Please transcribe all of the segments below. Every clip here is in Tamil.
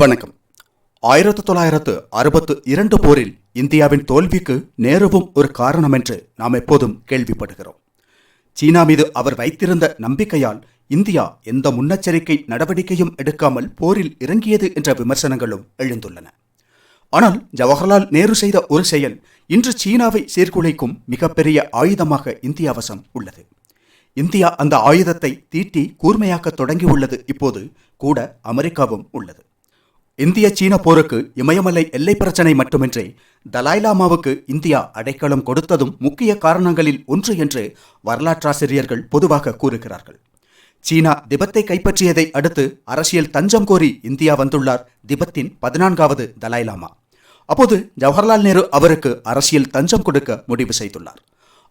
வணக்கம். ஆயிரத்து தொள்ளாயிரத்து அறுபத்து இரண்டு போரில் இந்தியாவின் தோல்விக்கு நேருவும் ஒரு காரணம் என்று நாம் எப்போதும் கேள்விப்படுகிறோம். சீனா மீது அவர் வைத்திருந்த நம்பிக்கையால் இந்தியா எந்த முன்னெச்சரிக்கை நடவடிக்கையும் எடுக்காமல் போரில் இறங்கியது என்ற விமர்சனங்களும் எழுந்துள்ளன. ஆனால் ஜவஹர்லால் நேரு செய்த ஒரு செயல் இன்று சீனாவை சீர்குலைக்கும் மிகப்பெரிய ஆயுதமாக இந்தியா வசம் உள்ளது. இந்தியா அந்த ஆயுதத்தை தீட்டி கூர்மையாக்க தொடங்கியுள்ளது இப்போது கூட அமெரிக்காவும் உள்ளது. இந்திய சீன போருக்கு இமயமலை எல்லை பிரச்சனை மட்டுமின்றி தலாய்லாமாவுக்கு இந்தியா அடைக்கலம் கொடுத்ததும் முக்கிய காரணங்களில் ஒன்று என்று வரலாற்றாசிரியர்கள் பொதுவாக கூறுகிறார்கள். சீனா திபத்தை கைப்பற்றியதை அடுத்து அரசியல் தஞ்சம் கோரி இந்தியா வந்துள்ளார் திபத்தின் பதினான்காவது தலாய்லாமா. அப்போது ஜவஹர்லால் நேரு அவருக்கு அரசியல் தஞ்சம் கொடுக்க முடிவு செய்துள்ளார்.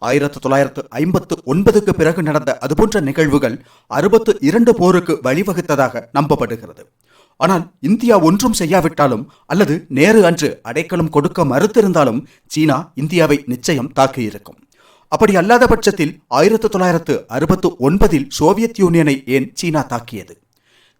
ஆயிரத்து தொள்ளாயிரத்து ஐம்பத்து ஒன்பதுக்கு பிறகு நடந்த அதுபோன்ற நிகழ்வுகள் அறுபத்து இரண்டு போருக்கு வழிவகுத்ததாக நம்பப்படுகிறது. ஆனால் இந்தியா ஒன்றும் செய்யாவிட்டாலும் அல்லது நேரு அன்று அடைக்கலம் கொடுக்க மறுத்திருந்தாலும் சீனா இந்தியாவை நிச்சயம் தாக்கியிருக்கும். அப்படி அல்லாத பட்சத்தில் ஆயிரத்து தொள்ளாயிரத்து அறுபத்து ஒன்பதில் சோவியத் யூனியனை ஏன் சீனா தாக்கியது?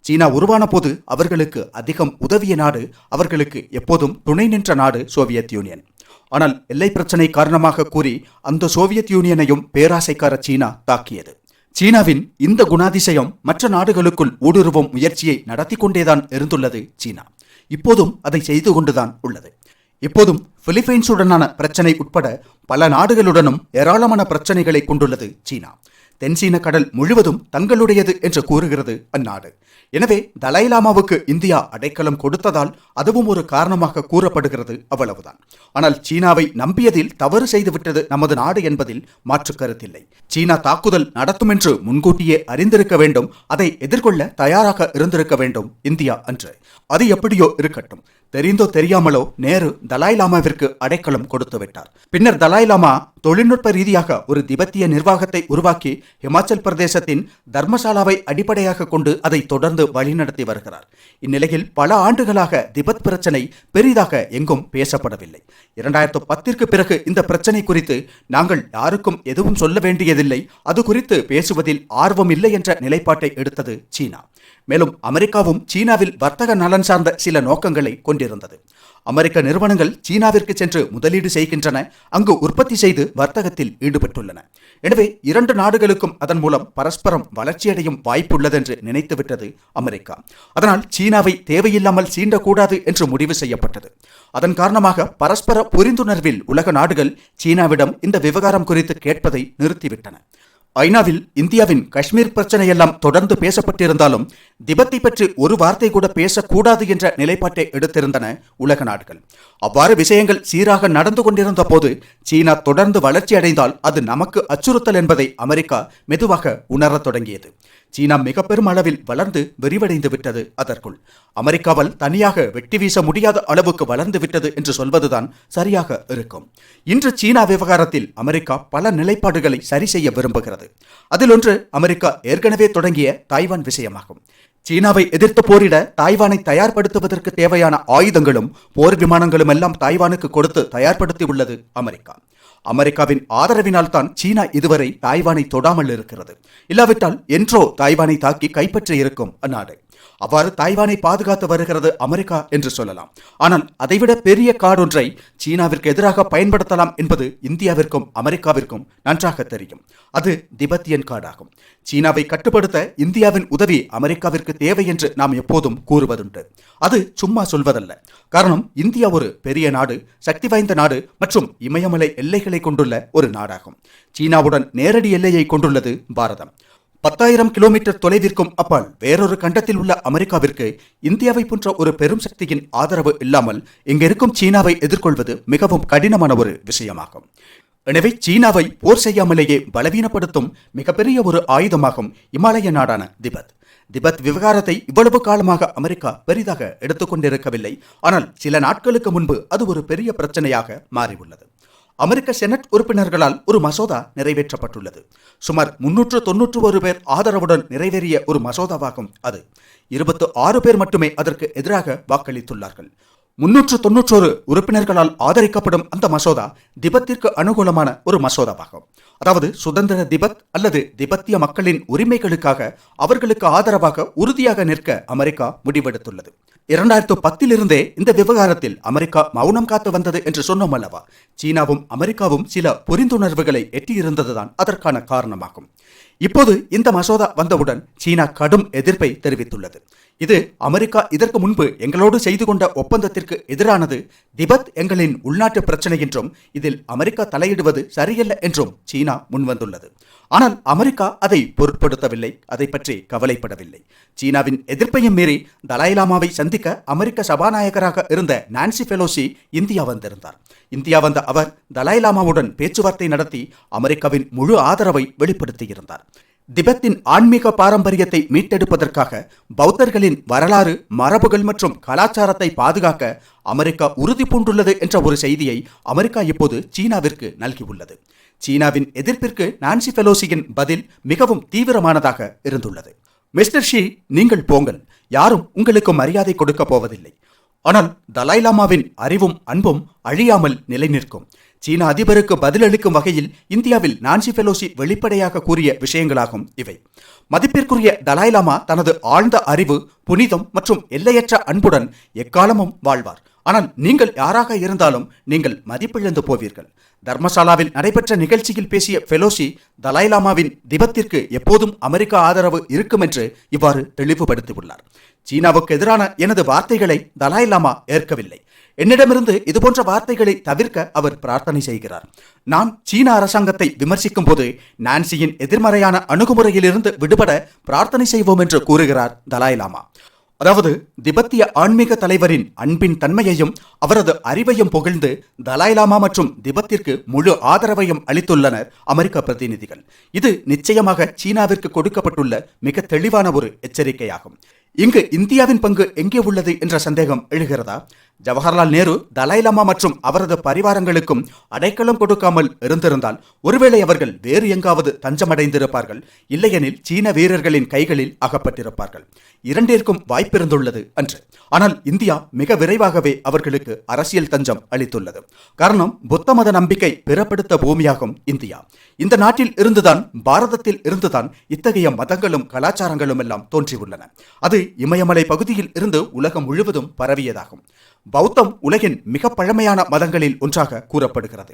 சீனா உருவான போது அவர்களுக்கு அதிகம் உதவிய நாடு அவர்களுக்கு எப்போதும் துணை நின்ற நாடு சோவியத் யூனியன். ஆனால் எல்லை பிரச்சனை காரணமாக கூறி அந்த சோவியத் யூனியனையும் பேராசைக்கார சீனா தாக்கியது. சீனாவின் இந்த குணாதிசயம் மற்ற நாடுகளுக்குள் ஊடுருவும் முயற்சியை நடத்தி கொண்டேதான் இருந்துள்ளது சீனா. இப்போதும் அதை செய்து கொண்டுதான் உள்ளது. இப்போதும் பிலிப்பைன்ஸுடனான பிரச்சனை உட்பட பல நாடுகளுடனும் ஏராளமான பிரச்சனைகளை கொண்டுள்ளது சீனா. தென்சீன கடல் முழுவதும் தங்களுடையது என்று கூறுகிறது அந்நாடு. எனவே தலைலாமாவுக்கு இந்தியா அடைக்கலம் கொடுத்ததால் அதுவும் ஒரு காரணமாக கூறப்படுகிறது அவ்வளவுதான். ஆனால் சீனாவை நம்பியதில் தவறு செய்துவிட்டது நமது நாடு என்பதில் மாற்று கருத்தில்லை. சீனா தாக்குதல் நடத்தும் என்று முன்கூட்டியே அறிந்திருக்க வேண்டும் அதை எதிர்கொள்ள தயாராக இருந்திருக்க வேண்டும் இந்தியா அன்று. அது எப்படியோ இருக்கட்டும். தெரிந்தோ தெரியாமலோ நேரு தலாய் லாமாவிற்கு அடைக்கலம் கொடுத்து விட்டார். பின்னர் தலாய் லாமா தொழில்நுட்ப ரீதியாக ஒரு திபெத்திய நிர்வாகத்தை உருவாக்கி இமாச்சல் பிரதேசத்தின் தர்மசாலாவை அடிப்படையாக கொண்டு அதை தொடர்ந்து வழிநடத்தி வருகிறார். இந்நிலையில் பல ஆண்டுகளாக திபெத் பிரச்சனை பெரிதாக எங்கும் பேசப்படவில்லை. இரண்டாயிரத்து பத்திற்கு பிறகு இந்த பிரச்சனை குறித்து நாங்கள் யாருக்கும் எதுவும் சொல்ல வேண்டியதில்லை. அது குறித்து பேசுவதில் ஆர்வம் இல்லை என்ற நிலைப்பாட்டை எடுத்தது சீனா. மேலும் அமெரிக்காவும் சீனாவில் வர்த்தக நலன் சார்ந்த சில நோக்கங்களை கொண்டிருந்தது. அமெரிக்க நிறுவனங்கள் சீனாவிற்கு சென்று முதலீடு செய்கின்றன. அங்கு உற்பத்தி செய்து வர்த்தகத்தில் ஈடுபட்டுள்ளன. எனவே இரண்டு நாடுகளுக்கும் அதன் மூலம் பரஸ்பரம் வளர்ச்சியடையும் வாய்ப்புள்ளதென்று நினைத்துவிட்டது அமெரிக்கா. அதனால் சீனாவை தேவையில்லாமல் சீண்டக்கூடாது என்று முடிவு செய்யப்பட்டது. அதன் காரணமாக பரஸ்பர புரிந்துணர்வில் உலக நாடுகள் சீனாவிடம் இந்த விவகாரம் குறித்து கேட்பதை நிறுத்திவிட்டன. ஐநாவில் இந்தியாவின் காஷ்மீர் பிரச்சனையெல்லாம் தொடர்ந்து பேசப்பட்டிருந்தாலும் திபத்தை பற்றி ஒரு வார்த்தை கூட பேசக்கூடாது என்ற நிலைப்பாட்டை எடுத்திருந்தன உலக நாடுகள். அவ்வாறு விஷயங்கள் சீராக நடந்து கொண்டிருந்த போது சீனா தொடர்ந்து வளர்ச்சி அடைந்தால் அது நமக்கு அச்சுறுத்தல் என்பதை அமெரிக்கா மெதுவாக உணரத் தொடங்கியது. சீனா மிக பெரும் அளவில் வளர்ந்து விரிவடைந்து விட்டது அதற்குள். அமெரிக்காவால் தனியாக வெட்டி வீச முடியாத அளவுக்கு வளர்ந்து விட்டது என்று சொல்வதுதான் சரியாக இருக்கும். இன்று சீனா விவகாரத்தில் அமெரிக்கா பல நிலைப்பாடுகளை சரி செய்ய விரும்புகிறது. அதில் ஒன்று அமெரிக்கா ஏற்கனவே தொடங்கிய தாய்வான் விஷயமாகும். சீனாவை எதிர்த்து போரிட தாய்வானை தயார்படுத்துவதற்கு தேவையான ஆயுதங்களும் போர் விமானங்களும் எல்லாம் தாய்வானுக்கு கொடுத்து தயார்படுத்தி உள்ளது அமெரிக்கா. அமெரிக்காவின் ஆதரவினால் தான் சீனா இதுவரை தாய்வானை தொடாமல் இருக்கிறது. இல்லாவிட்டால் என்றோ தாய்வானை தாக்கி கைப்பற்றி இருக்கும் அந்நாடு. அவ்வாறு தாய்வானை பாதுகாத்து வருகிறது அமெரிக்கா என்று சொல்லலாம். ஆனால் அதைவிட பெரிய காடொன்றை சீனாவிற்கு எதிராக பயன்படுத்தலாம் என்பது இந்தியாவிற்கும் அமெரிக்காவிற்கும் நன்றாக தெரியும். அது திபெத்தியன் காடாகும். சீனாவை கட்டுப்படுத்த இந்தியாவின் உதவி அமெரிக்காவிற்கு தேவை என்று நாம் எப்போதும் கூறுவதுண்டு. அது சும்மா சொல்வதல்ல. காரணம் இந்தியா ஒரு பெரிய நாடு சக்தி வாய்ந்த நாடு மற்றும் இமயமலை எல்லைகளை கொண்டுள்ள ஒரு நாடாகும். சீனாவுடன் நேரடி எல்லையை கொண்டுள்ளது பாரதம். பத்தாயிரம் கிலோமீட்டர் தொலைவிற்கும் அப்பால் வேறொரு கண்டத்தில் உள்ள அமெரிக்காவிற்கு இந்தியாவை போன்ற ஒரு பெரும் சக்தியின் ஆதரவு இல்லாமல் இங்கிருக்கும் சீனாவை எதிர்கொள்வது மிகவும் கடினமான ஒரு விஷயமாகும். எனவே சீனாவை போர் செய்யாமலேயே பலவீனப்படுத்தும் மிகப்பெரிய ஒரு ஆயுதமாகும் இமாலய நாடான திபத். திபத் விவகாரத்தை இவ்வளவு காலமாக அமெரிக்கா பெரிதாக எடுத்துக்கொண்டிருக்கவில்லை. ஆனால் சில நாட்களுக்கு முன்பு அது ஒரு பெரிய பிரச்சனையாக மாறியுள்ளது. அமெரிக்க செனட் உறுப்பினர்களால் ஒரு மசோதா நிறைவேற்றப்பட்டுள்ளது. சுமார் முன்னூற்று தொன்னூற்று ஒரு பேர் ஆதரவுடன் நிறைவேறிய ஒரு மசோதாவாகும் அது. இருபத்து ஆறு பேர் மட்டுமே அதற்கு எதிராக வாக்களித்துள்ளார்கள். முன்னூற்று தொன்னூற்றோரு உறுப்பினர்களால் ஆதரிக்கப்படும் அந்த மசோதா திபெத்திற்கு அனுகூலமான ஒரு மசோதாவாகும். அதாவது சுதந்திர திபெத் அல்லது திபெத்திய மக்களின் உரிமைகளுக்காக அவர்களுக்கு ஆதரவாக உறுதியாக நிற்க அமெரிக்கா முடிவெடுத்துள்ளது. இரண்டாயிரத்து பத்திலிருந்தே இந்த விவகாரத்தில் அமெரிக்கா மௌனம் காத்து வந்தது என்று சொன்னோம் அல்லவா? சீனாவும் அமெரிக்காவும் சில புரிந்துணர்வுகளை எட்டியிருந்ததுதான் அதற்கான காரணமாகும். இப்போது இந்த மசோதா வந்தவுடன் சீனா கடும் எதிர்ப்பை தெரிவித்துள்ளது. இது அமெரிக்கா இதற்கு முன்பு எங்களோடு செய்து கொண்ட ஒப்பந்தத்திற்கு எதிரானது. திபெத் எங்களின் உள்நாட்டு பிரச்சனை என்றும் இதில் அமெரிக்கா தலையிடுவது சரியல்ல என்றும் சீனா முன்வந்துள்ளது. ஆனால் அமெரிக்கா அதை பொருட்படுத்தவில்லை அதை பற்றி கவலைப்படவில்லை. சீனாவின் எதிர்ப்பையும் மீறி தலாய்லாமாவை சந்திக்க அமெரிக்க சபாநாயகராக இருந்த நான்சி பெலோசி இந்தியா வந்திருந்தார். இந்தியா வந்த அவர் தலாய்லாமாவுடன் பேச்சுவார்த்தை நடத்தி அமெரிக்காவின் முழு ஆதரவை வெளிப்படுத்தியிருந்தார். திபெத்தின் ஆன்மீக பாரம்பரியத்தை மீட்டெடுப்பதற்காக பௌத்தர்களின் வரலாறு மரபுகள் மற்றும் கலாச்சாரத்தை பாதுகாக்க அமெரிக்கா உறுதி பூண்டுள்ளது என்ற ஒரு செய்தியை அமெரிக்கா இப்போது சீனாவிற்கு நல்கியுள்ளது. சீனாவின் எதிர்ப்பிற்கு நான்சி பெலோசியின் பதில் மிகவும் தீவிரமானதாக இருந்துள்ளது. மிஸ்டர் ஷி நீங்கள் போங்கள். யாரும் உங்களுக்கு மரியாதை கொடுக்க போவதில்லை. ஆனால் தலாய்லாமாவின் அறிவும் அன்பும் அழியாமல் நிலைநிற்கும். சீன அதிபருக்கு பதிலளிக்கும் வகையில் இந்தியாவில் நான்சி பெலோசி வெளிப்படையாக கூறிய விஷயங்களாகும் இவை. மதிப்பிற்குரிய தலாய்லாமா தனது ஆழ்ந்த அறிவு புனிதம் மற்றும் எல்லையற்ற அன்புடன் எக்காலமும் வாழ்வார். ஆனால் நீங்கள் யாராக இருந்தாலும் நீங்கள் மதிப்பிழந்து போவீர்கள். தர்மசாலாவில் நடைபெற்ற நிகழ்ச்சியில் பேசிய ஃபெலோசி தலாய்லாமாவின் திபத்திற்கு எப்போதும் அமெரிக்கா ஆதரவு இருக்கும் என்று இவ்வாறு தெளிவுபடுத்தியுள்ளார். சீனாவுக்கு எதிரான எனது வார்த்தைகளை தலாய்லாமா ஏற்கவில்லை. என்னிடமிருந்து இதுபோன்ற வார்த்தைகளை தவிர்க்க அவர் பிரார்த்தனை செய்கிறார். நான் சீன அரசாங்கத்தை விமர்சிக்கும் போது நான்சியின் எதிர்மறையான அணுகுமுறையிலிருந்து விடுபட பிரார்த்தனை செய்வோம் என்று கூறுகிறார் தலாய்லாமா அதாவது திபெத்திய ஆன்மீக தலைவரின் அன்பின் தன்மையையும் அவரது அறிவையும் புகழ்ந்து தலாய்லாமா மற்றும் திபெத்திற்கு முழு ஆதரவையும் அளித்துள்ளனர் அமெரிக்க பிரதிநிதிகள். இது நிச்சயமாக சீனாவிற்கு கொடுக்கப்பட்டுள்ள மிக தெளிவான ஒரு எச்சரிக்கையாகும். இங்கு இந்தியாவின் பங்கு எங்கே உள்ளது என்ற சந்தேகம் எழுகிறதா? ஜவஹர்லால் நேரு தலாய்லாமா மற்றும் அவரது பரிவாரங்களுக்கும் அடைக்கலம் கொடுக்காமல் இருந்திருந்தால் ஒருவேளை அவர்கள் வேறு எங்காவது தஞ்சமடைந்திருப்பார்கள். இல்லையெனில் சீன வீரர்களின் கைகளில் அகப்பட்டிருப்பார்கள். இரண்டிற்கும் வாய்ப்பிருந்துள்ளது அன்று. ஆனால் இந்தியா மிக விரைவாகவே அவர்களுக்கு அரசியல் தஞ்சம் அளித்துள்ளது. காரணம் புத்த மத நம்பிக்கை பிறப்படுத்த பூமியாகும் இந்தியா. இந்த நாட்டில் இருந்துதான் பாரதத்தில் இருந்துதான் இத்தகைய மதங்களும் கலாச்சாரங்களும் எல்லாம் தோன்றியுள்ளன. அது இமயமலை பகுதியில் இருந்து உலகம் முழுவதும் பரவியதாகும். பௌத்தம் உலகின் மிக பழமையான மதங்களில் ஒன்றாக கூறப்படுகிறது.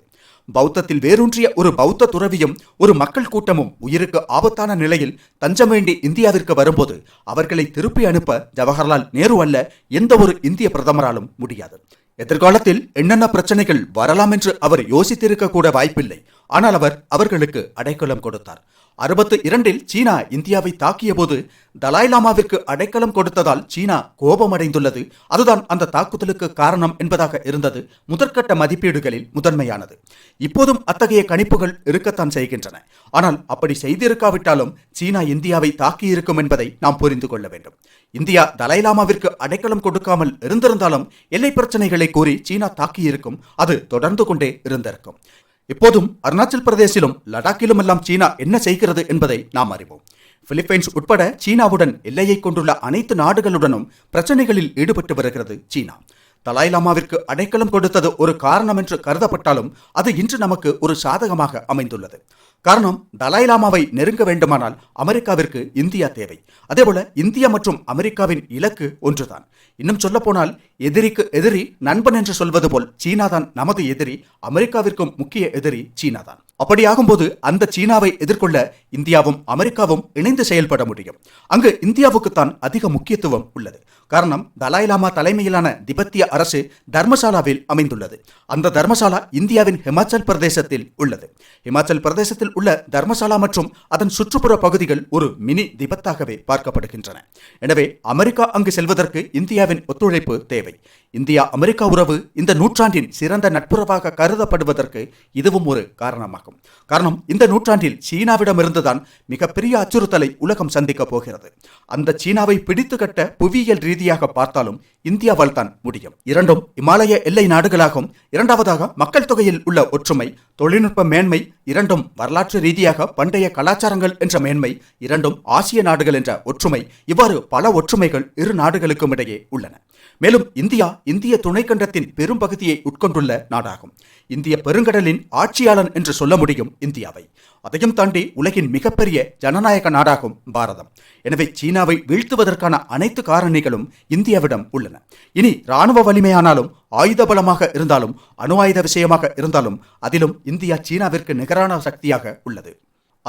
பௌத்தத்தில் வேரூன்றிய ஒரு பௌத்த துறவியும் ஒரு மக்கள் கூட்டமும் உயிருக்கு ஆபத்தான நிலையில் தஞ்சம் வேண்டி இந்தியாவிற்கு வரும்போது அவர்களை திருப்பி அனுப்ப ஜவஹர்லால் நேரு அல்ல எந்த ஒரு இந்திய பிரதமராலும் முடியாது. எதிர்காலத்தில் என்னென்ன பிரச்சனைகள் வரலாம் என்று அவர் யோசித்திருக்க கூட வாய்ப்பில்லை. ஆனால் அவர் அவர்களுக்கு அடைக்கலம் கொடுத்தார். அறுபத்து இரண்டில் சீனா இந்தியாவை தாக்கிய போது தலாய்லாமாவிற்கு அடைக்கலம் கொடுத்ததால் சீனா கோபமடைந்துள்ளது. அதுதான் அந்த தாக்குதலுக்கு காரணம் என்பதாக இருந்தது. முதற்கட்ட மதிப்பீடுகளில் முதன்மையானது. இப்போதும் அத்தகைய கணிப்புகள் இருக்கத்தான் செய்கின்றன. ஆனால் அப்படி செய்திருக்காவிட்டாலும் சீனா இந்தியாவை தாக்கியிருக்கும் என்பதை நாம் புரிந்து கொள்ள வேண்டும். இந்தியா தலைலாமாவிற்கு அடைக்கலம் கொடுக்காமல் இருந்திருந்தாலும் எல்லை பிரச்சனைகளை கூறி சீனா தாக்கியிருக்கும். அது தொடர்ந்து கொண்டே இருந்திருக்கும். இப்போதும் அருணாச்சல் பிரதேசிலும் லடாக்கிலும் எல்லாம் சீனா என்ன செய்கிறது என்பதை நாம் அறிவோம். பிலிப்பைன்ஸ் உட்பட சீனாவுடன் எல்லையை கொண்டுள்ள அனைத்து நாடுகளுடனும் பிரச்சனைகளில் ஈடுபட்டு வருகிறது சீனா. தலாய்லாமாவிற்கு அடைக்கலம் கொடுத்தது ஒரு காரணம் என்று கருதப்பட்டாலும் அது இன்று நமக்கு ஒரு சாதகமாக அமைந்துள்ளது. காரணம் தலாய்லாமாவை நெருங்க வேண்டுமானால் அமெரிக்காவிற்கு இந்தியா தேவை. அதேபோல இந்தியா மற்றும் அமெரிக்காவின் இலக்கு ஒன்றுதான். இன்னும் சொல்லப்போனால் எதிரிக்கு எதிரி நண்பன் என்று சொல்வது போல் சீனாதான் நமது எதிரி அமெரிக்காவிற்கும் முக்கிய எதிரி சீனாதான். அப்படியாகும்போது அந்த சீனாவை எதிர்கொள்ள இந்தியாவும் அமெரிக்காவும் இணைந்து செயல்பட முடியும். அங்கு இந்தியாவுக்குத்தான் அதிக முக்கியத்துவம் உள்ளது. காரணம் தலாய்லாமா தலைமையிலான திபெத்திய அரசு தர்மசாலாவில் அமைந்துள்ளது. அந்த தர்மசாலா இந்தியாவின் ஹிமாச்சல் பிரதேசத்தில் உள்ளது. ஹிமாச்சல் பிரதேசத்தில் உள்ள தர்மசாலா மற்றும் அதன் சுற்றுப்புற பகுதிகள் ஒரு மினி திபெத்தாகவே பார்க்கப்படுகின்றன. எனவே அமெரிக்கா அங்கு செல்வதற்கு இந்தியாவின் ஒத்துழைப்பு தேவை. இந்தியா அமெரிக்கா உறவு இந்த நூற்றாண்டின் சிறந்த நட்புறவாக கருதப்படுவதற்கு இதுவும் ஒரு ஆகும் காரணம் இந்த நூற்றாண்டில் சீனாவிடமிருந்துதான் மிகப்பெரிய அச்சுறுத்தலை உலகம் சந்திக்கப் போகிறது. அந்த சீனாவை பிடித்து கட்ட புவியியல் ரீதியாக பார்த்தாலும் இந்தியாவால் தான் முடியும். இரண்டும் இமாலய எல்லை நாடுகளாகும். இரண்டாவதாக மக்கள் தொகையில் உள்ள ஒற்றுமை தொழில்நுட்ப மேன்மை இரண்டும் வரலாற்று ரீதியாக பண்டைய கலாச்சாரங்கள் என்ற மேன்மை இரண்டும் ஆசிய நாடுகள் என்ற ஒற்றுமை இவ்வாறு பல ஒற்றுமைகள் இரு நாடுகளுக்கும் இடையே உள்ளன. மேலும் இந்தியா இந்திய துணைக்கண்டத்தின் பெரும் பகுதியை உட்கொண்டுள்ள நாடாகும். இந்திய பெருங்கடலின் ஆட்சியாளன் என்று சொல்ல கொள்ள முடியும் இந்தியாவை. அதையும் தாண்டி உலகின் மிகப்பெரிய ஜனநாயக நாடாகும் பாரதம். எனவே சீனாவை வீழ்த்துவதற்கான அனைத்து காரணிகளும் இந்தியாவிடம் உள்ளன. இனி ராணுவ வலிமையானாலும் ஆயுத பலமாக இருந்தாலும் அணு ஆயுத விஷயமாக இருந்தாலும் அதிலும் இந்தியா சீனாவிற்கு நிகரான சக்தியாக உள்ளது.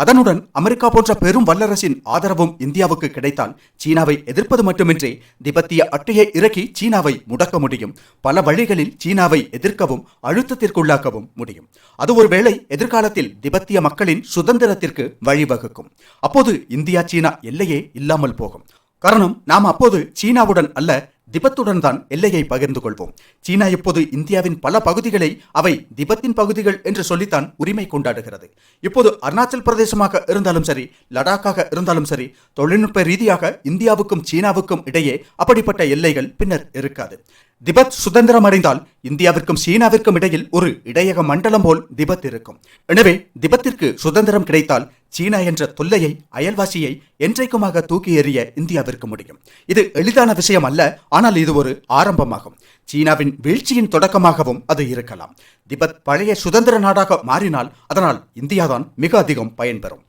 அதனுடன் அமெரிக்கா போன்ற பெரும் வல்லரசின் ஆதரவும் இந்தியாவுக்கு கிடைத்தால் சீனாவை எதிர்ப்பது மட்டுமின்றி திபெத்திய அட்டையை இறக்கி சீனாவை முடக்க முடியும். பல வழிகளில் சீனாவை எதிர்க்கவும் அழுத்தத்திற்குள்ளாக்கவும் முடியும். அது ஒருவேளை எதிர்காலத்தில் திபெத்திய மக்களின் சுதந்திரத்திற்கு வழிவகுக்கும். அப்போது இந்தியா சீனா எல்லையே இல்லாமல் போகும். காரணம் நாம் அப்போது சீனாவுடன் அல்ல திபத்துடன் தான் எல்லையை பகிர்ந்து கொள்வோம். சீனா இப்போது இந்தியாவின் பல பகுதிகளை அவை திபத்தின் பகுதிகள் என்று சொல்லித்தான் உரிமை கொண்டாடுகிறது. இப்போது அருணாச்சல் பிரதேசமாக இருந்தாலும் சரி லடாக்காக இருந்தாலும் சரி தொழில்நுட்ப ரீதியாக இந்தியாவுக்கும் சீனாவுக்கும் இடையே அப்படிப்பட்ட எல்லைகள் பின்னர் இருக்காது. திபெத் சுதந்திரம் அடைந்தால் இந்தியாவிற்கும் சீனாவிற்கும் இடையில் ஒரு இடையக மண்டலம் போல் திபெத் இருக்கும். எனவே திபெத்திற்கு சுதந்திரம் கிடைத்தால் சீனா என்ற தொல்லையை அயல்வாசியை என்றைக்குமாக தூக்கி எறிய இந்தியாவிற்கு முடியும். இது எளிதான விஷயம் அல்ல ஆனால் இது ஒரு ஆரம்பமாகும். சீனாவின் வீழ்ச்சியின் தொடக்கமாகவும் அது இருக்கலாம். திபெத் பழைய சுதந்திர நாடாக மாறினால் அதனால் இந்தியாதான் மிக அதிகம் பயன்பெறும்.